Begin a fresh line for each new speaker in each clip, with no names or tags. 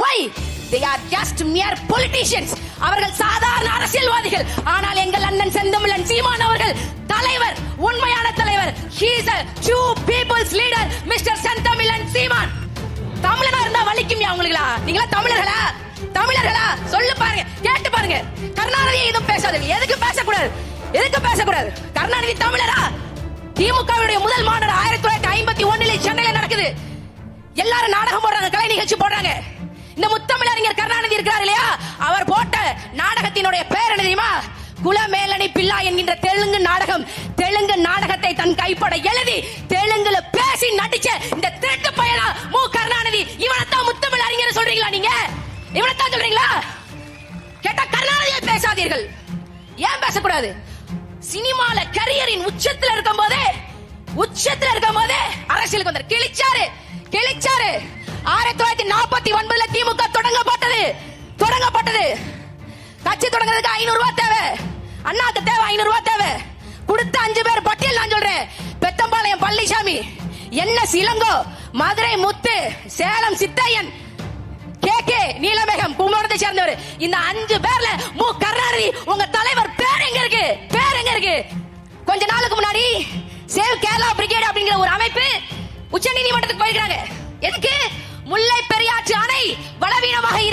why? They are just mere politicians. அவர்கள் சாதாரண அரசியல்வாதிகள். ஆனால் எங்கள் அண்ணன் செந்தமிழன் சீமான் அவர்கள் தலைவர் உண்மையான தலைவர். He is a true people's leader mister Senthamizhan Seeman. தமிழனா இருந்தா வலிக்குமே உங்களுக்குலா? நீங்களா தமிழர்களா? தமிழர்களா? சொல்லு பாருங்க கேட்டு பாருங்க. கருணாநிதி எதுவும் பேசாதீங்க. எதுக்கு பேசக்கூடாது? எதுக்கு பேசக்கூடாது? கருணாநிதி தமிழரா? திமுகவுடைய முதல் மாநாடு ஆயிரத்தி தொள்ளாயிரத்தி ஐம்பத்தி ஒண்ணுல சென்னையில நடக்குது. எல்லாரும் நாடகம் போடுறாங்க கலை நிகழ்ச்சி போடுறாங்க. இந்த முத்தமிழறிஞர் கருணாநிதி இருக்கிறார் இல்லையா? அவர் போட்ட நாடகத்தினுடைய பேர் என்ன தெரியுமா? குலமேலனி பில்லா என்கின்ற தெலுங்கு நாடகம். தெலுங்கு நாடகத்தை தன் கைப்பட எழுதி தெலுங்குல பேசி நடிச்ச இந்த திருட்டு பயனா மு. கருணாநிதி. இவனைத்தான் முத்தமிழ் அறிஞர் சொல்றீங்களா நீங்க? இவனைத்தான் சொல்றீங்களா? கேட்டா கருணாநிதியை பேசாதீர்கள். ஏன் பேசக்கூடாது? சினிமால கரியரின் உச்சத்துல இருக்கும் போதே உச்சத்துல இருக்கும் போதே அரசியலுக்கு வந்தார். கிழிச்சாரு கிழிச்சாரு. ஆயிரத்தி தொள்ளாயிரத்தி நாற்பத்தி ஒன்பதுல திமுக தொடங்கப்பட்டது. தொடங்கப்பட்டது. கட்சி தொடங்குறதுக்கு ஐநூறு ரூபாய் தேவை. அண்ணாக்கு தேவை ஐநூறு ரூபாய் தேவை. கொடுத்த அஞ்சு பேர் பட்டியல் நான் சொல்றேன். பெத்தம்பாளையம் பழனிசாமி என்ன சிலங்கோ மதுரை முத்து சேலம் சித்தையன் கே கே நீலமேகம் கும்பகோணத்தை சேர்ந்தவர். இந்த அஞ்சு பேர்ல மு. கருணாநிதி உங்க தலைவர் பேர் எங்க இருக்கு? பேர் எங்க இருக்கு? கொஞ்ச நாளுக்கு முன்னாடி சேவ் கேரளா பிரிகேட் அப்படிங்கிற ஒரு அமைப்பு உச்ச நீதிமன்றத்துக்கு போயிருக்காங்க எதுக்கு?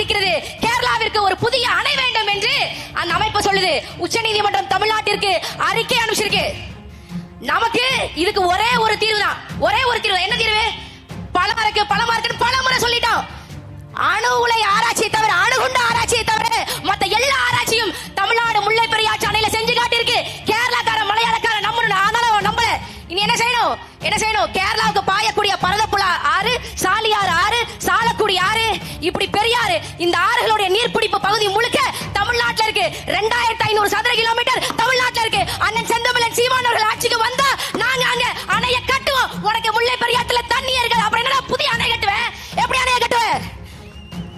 இருக்கிறது. கேரளாவிற்கு ஒரு புதிய அணை வேண்டும் என்று அந்த அமைப்பு சொல்லுது. உச்ச நீதிமன்றம் தமிழ்நாட்டிற்கு அறிக்கை அனுப்பிச்சிருக்கு. நமக்கு இதுக்கு ஒரே ஒரு தீர்வு தான் ஒரே ஒரு தீர்வு. என்ன தீர்வு? பழமா இருக்கு பழமா இருக்குன்னு பல முறை சொல்லிட்டோம். அணு உலை ஆராய்ச்சியை தவிர அணுகுண்ட ஆராய்ச்சியை தவிர மத்த எல்லா ஆராய்ச்சியும் தமிழ்நாடு முல்லை பெரியாற்று அணையில செஞ்சு காட்டியிருக்கு. கேரளாக்கார மலையாளக்கார நம்பணும் அதனால அவன் நம்பல இனி என்ன செய்யணும்? என்ன செய்யணும்? கேரளாவுக்கு பாயக்கூடிய பரத நீர்பிடிப்பு பகுதி முழுக்க தமிழ்நாட்டில் இருக்கு. ரெண்டாயிரத்தி ஐநூறு சதுர கிலோமீட்டர் தமிழ்நாட்டில் இருக்கு. அண்ணன் செந்தமிழன் சீமானவர்கள் ஆட்சிக்கு வந்தா நாங்க அங்க அணைய கட்டுவோம். உனக்கு முல்லை பெரியாத்துல தண்ணி இருக்கு. அப்புறம் என்னடா புதிய அணை கட்டுவேன்? எப்படி அணைய கட்டுவேன்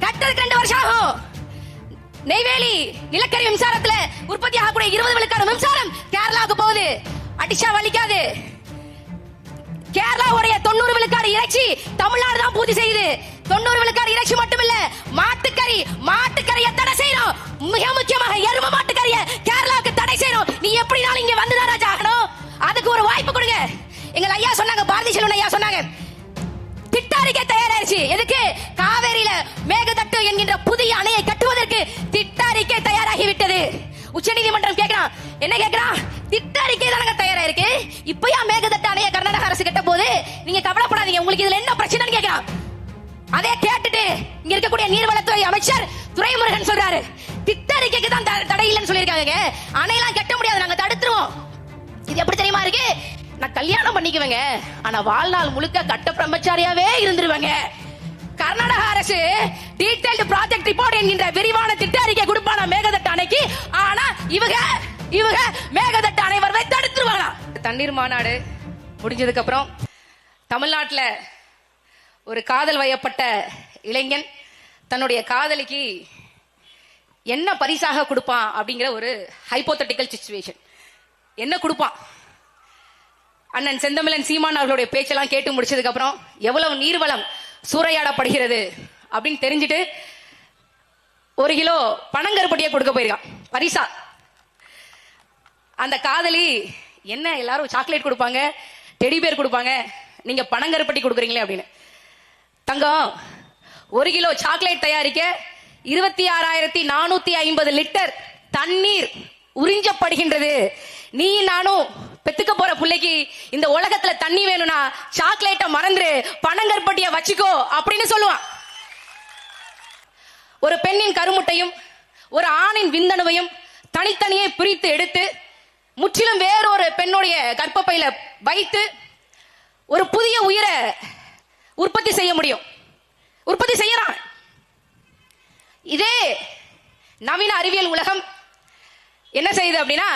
கட்டுறதுக்கு ரெண்டு வருஷம் ஆகும். நெய்வேலி நிலக்கரி மின்சாரத்துல உற்பத்தி ஆகக்கூடிய இருபது விழுக்காடு மின்சாரம் கேரளாவுக்கு போகுது. அடிச்சா வலிக்காது. கேரளாவுடைய தொண்ணூறு விழுக்காடு இறைச்சி தமிழ்நாடு தான் பூர்த்தி செய்யுது. தொண்ணூறு விழுக்காடு இறைச்சி மட்டுமில்ல. மாட்டுக்கறி மாட்டுக்கறியை தடை செய்யணும்? மிக முக்கியமாக எரும மாட்டுக்கறியை கேரளாவுக்கு தடை செய்யணும். நீ எப்படினாலும் இங்க வந்துதான் ராஜா. ஆகணும் அதுக்கு ஒரு வாய்ப்பு கொடுங்க. எங்க ஐயா சொன்னாங்க பாரதி செல்வன் ஐயா சொன்னாங்க. திட்டாரிக்கை தயாராயிருச்சு. எதுக்கு? காவேரியில மேகதட்டு என்கின்ற புதிய அணையை கட்டுவதற்கு திட்டாரிக்கை தயாராகி விட்டது உச்சநீதிமன்றம் கேக்குறான் என்ன கேக்குறான் திட்டாரிக்கை தானங்க தயாராயிருக்கு. இப்பயா மேகதட்டு அணையை கர்நாடக அரசு கட்ட போது நீங்க கவலைப்படாதீங்க. உங்களுக்கு இதுல என்ன பிரச்சனைன்னு கேக்குறான் அதே கேட்டுட்டு இங்க இருக்கக்கூடிய நீர்வளத்துறை அமைச்சர் துரைமுருகன் சொல்றாரு. திட்டறிக்கைக்கு தான் த- தடை இல்லைன்னு சொல்லியிருக்காங்க அணையெல்லாம் கட்ட முடியாது. நாங்க தடுத்துருவோம். இது எப்படி தெரியுமா இருக்கு? நான் கல்யாணம் பண்ணிக்குவேங்க. ஆனா வாழ்நாள் முழுக்க கட்ட பிரம்மச்சாரியாவே இருந்துருவேங்க. கர்நாடக அரசு டீடைல்டு ப்ராஜெக்ட் ரிப்போர்ட் என்கின்ற விரிவான திட்ட அறிக்கை கொடுப்பான மேகதட்டு அணைக்கு? ஆனா இவங்க இவங்க மேகதட்டு அணை வருவதை தடுத்துருவாங்க தண்ணீர் மாநாடு முடிஞ்சதுக்கு அப்புறம் தமிழ்நாட்டுல ஒரு காதல் வயப்பட்ட இளைஞன் தன்னுடைய காதலிக்கு என்ன பரிசாக கொடுப்பான் அப்படிங்கிற ஒரு ஹைப்போத்தட்டிக்கல் சுச்சுவேஷன் என்ன கொடுப்பான்? அண்ணன் செந்தமிழன் சீமான் அவர்களுடைய பேச்செல்லாம் கேட்டு முடிச்சதுக்கு அப்புறம் எவ்வளவு நீர்வளம் சூறையாடப்படுகிறது அப்படின்னு தெரிஞ்சுட்டு ஒரு கிலோ பனங்கருப்பட்டியை கொடுக்க போயிருக்கான். பரிசா. அந்த காதலி என்ன எல்லாரும் சாக்லேட் கொடுப்பாங்க? டெடி பேர் கொடுப்பாங்க? நீங்க பனங்கருப்பட்டி கொடுக்குறீங்களே அப்படின்னு. தங்கம் ஒரு கிலோ சாக்லேட் தயாரிக்க இருபத்தி ஆறாயிரத்தி நானூத்தி ஐம்பது லிட்டர் தண்ணீர் உறிஞ்சப்படுகின்றது. நீ நானும் பெத்துக்க போற பிள்ளைக்கு இந்த உலகத்துல தண்ணி வேணும்னா சாக்லேட்டை மறந்துரு பனங்கற்பட்டிய வச்சுக்கோ அப்படின்னு சொல்லுவான். ஒரு பெண்ணின் கருமுட்டையும் ஒரு ஆணின் விந்தணுவையும் தனித்தனியே பிரித்து எடுத்து முற்றிலும் வேறொரு பெண்ணுடைய கர்ப்பப்பையில வைத்து உற்பத்தி செய்ய முடியும். உற்பத்தி செய்யறான். இதே நவீன அறிவியல் உலகம் என்ன செய்யுது அப்படின்னா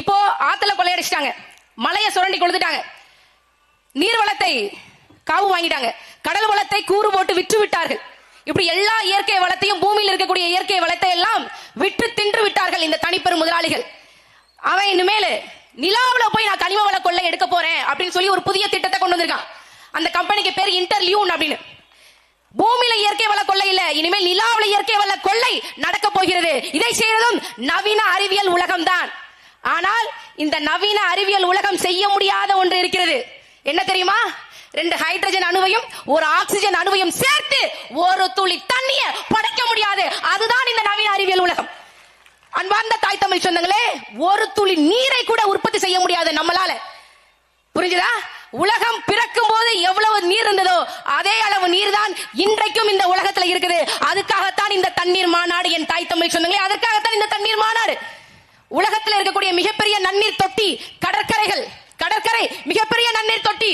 இப்போ ஆத்துல கொள்ளையடிச்சிட்டாங்க. மலையை சுரண்டி கொடுத்துட்டாங்க நீர் வளத்தை காவு வாங்கிட்டாங்க. கடல் வளத்தை கூறு போட்டு விற்று விட்டார்கள். இப்படி எல்லா இயற்கை வளத்தையும் பூமியில் இருக்கக்கூடிய இயற்கை வளத்தை எல்லாம் விற்று தின்று விட்டார்கள் இந்த தனிப்பெரும் முதலாளிகள். அவன் இனிமேல் நிலாவுல போய் நான் கனிம வள கொள்ளை எடுக்க போறேன் அப்படின்னு சொல்லி ஒரு புதிய திட்டத்தை கொண்டு வந்திருக்கான். அந்த கம்பெனிக்கு பேர் இன்டர்லியூன் அப்படின்னு. பூமியில இயற்கை வள கொள்ளை இல்ல இனிமேல் நிலாவில இயற்கை வள கொள்ளை நடக்க போகிறது. இதை செய்யறதும் நவீன அறிவியல் உலகம் தான் ஆனால் இந்த நவீன அறிவியல் உலகம் செய்ய முடியாத ஒன்று இருக்கிறது. என்ன தெரியுமா? ரெண்டு ஹைட்ரஜன் அணுவையும் ஒரு ஆக்சிஜன் அணுவையும் சேர்த்து ஒரு துளி தண்ணிய படைக்க முடியாது. அதுதான் இந்த நவீன அறிவியல் உலகம். அன்பார்ந்த தாய் தமிழ் சொந்தங்களே ஒரு துளி நீரை கூட உற்பத்தி செய்ய முடியாது நம்மளால. புரிஞ்சுதா? உலகம் பிறக்கும் போது எவ்வளவு நீர் இருந்ததோ அதே அளவு நீர் தான் இன்றைக்கும் இந்த உலகத்துல இருக்குது. அதுக்காகத்தான் இந்த தண்ணீர் மாநாடு என் தாய் தமிழ் சொந்தங்களே அதற்காகத்தான் இந்த தண்ணீர் மாநாடு. உலகத்தில் இருக்கக்கூடிய மிகப்பெரிய நன்னீர் தொட்டி கடற்கரைகள் கடற்கரை மிகப்பெரிய நன்னீர் தொட்டி.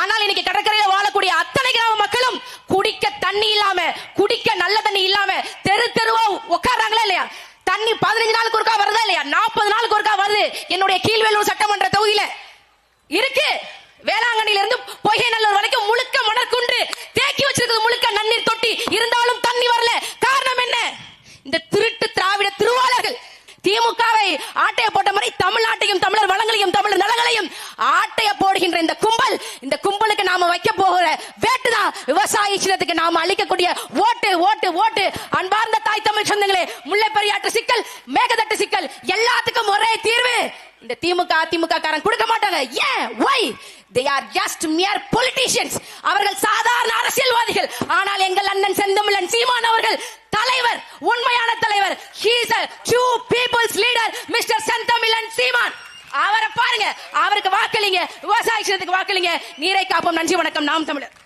ஆனால் இன்னைக்கு கடற்கரையில வாழக்கூடிய அத்தனை கிராம மக்களும் குடிக்க தண்ணி இல்லாம குடிக்க நல்ல தண்ணி இல்லாம தெரு தெருவா உட்கார்றாங்களா இல்லையா? தண்ணி பதினஞ்சு நாளுக்கு ஒருக்கா வருதா இல்லையா? நாற்பது நாளுக்கு ஒருக்கா வருது. என்னுடைய கீழ்வேலூர் சட்டமன்ற தொகுதியில இருக்கு வேளாங்கண்ணில இருந்து பொய்கை நல்லூர் வரைக்கும் முழுக்க மணற்குன்று தேக்கி வச்சிருக்கிறது முழுக்க நன்னீர் தொட்டி இருந்தாலும் தண்ணி வரல காரணம் என்ன இந்த திருட்டு திராவிட திருவாளர்கள் திமுகவை ஆட்டைய போட்ட மாதிரி தமிழ்நாட்டையும் தமிழர் வளங்களையும் தமிழர் நலங்களையும் ஆட்டைய போடுகின்ற இந்த கும்பல் இந்த கும்பலுக்கு நாம வைக்க போகிற வேட்டுதான் விவசாய சின்னத்துக்கு நாம அளிக்கக்கூடிய ஓட்டு ஓட்டு ஓட்டு. அன்பார்ந்த தாய் தமிழ் சொந்தங்களே முல்லை பெரியாற்று சிக்கல் மேகதட்டு சிக்கல் எல்லாத்துக்கும் ஒரே தீர்வு. இந்த திமுக அதிமுக காரன் கொடுக்க மாட்டாங்க. ஏன் why? They are just mere politicians அவர்கள் சாதாரண அரசியல்வாதிகள். ஆனால் எங்கள் அண்ணன் செந்தமிழன் சீமான் அவர்கள் தலைவர் உண்மையான தலைவர். He's a true true people's leader mister Senthamizhan Seeman அவரை பாருங்க அவருக்கு வாக்களிங்க விவசாய வாக்களிங்க. நீரை காப்போம். நன்றி வணக்கம். நாம் தமிழர்.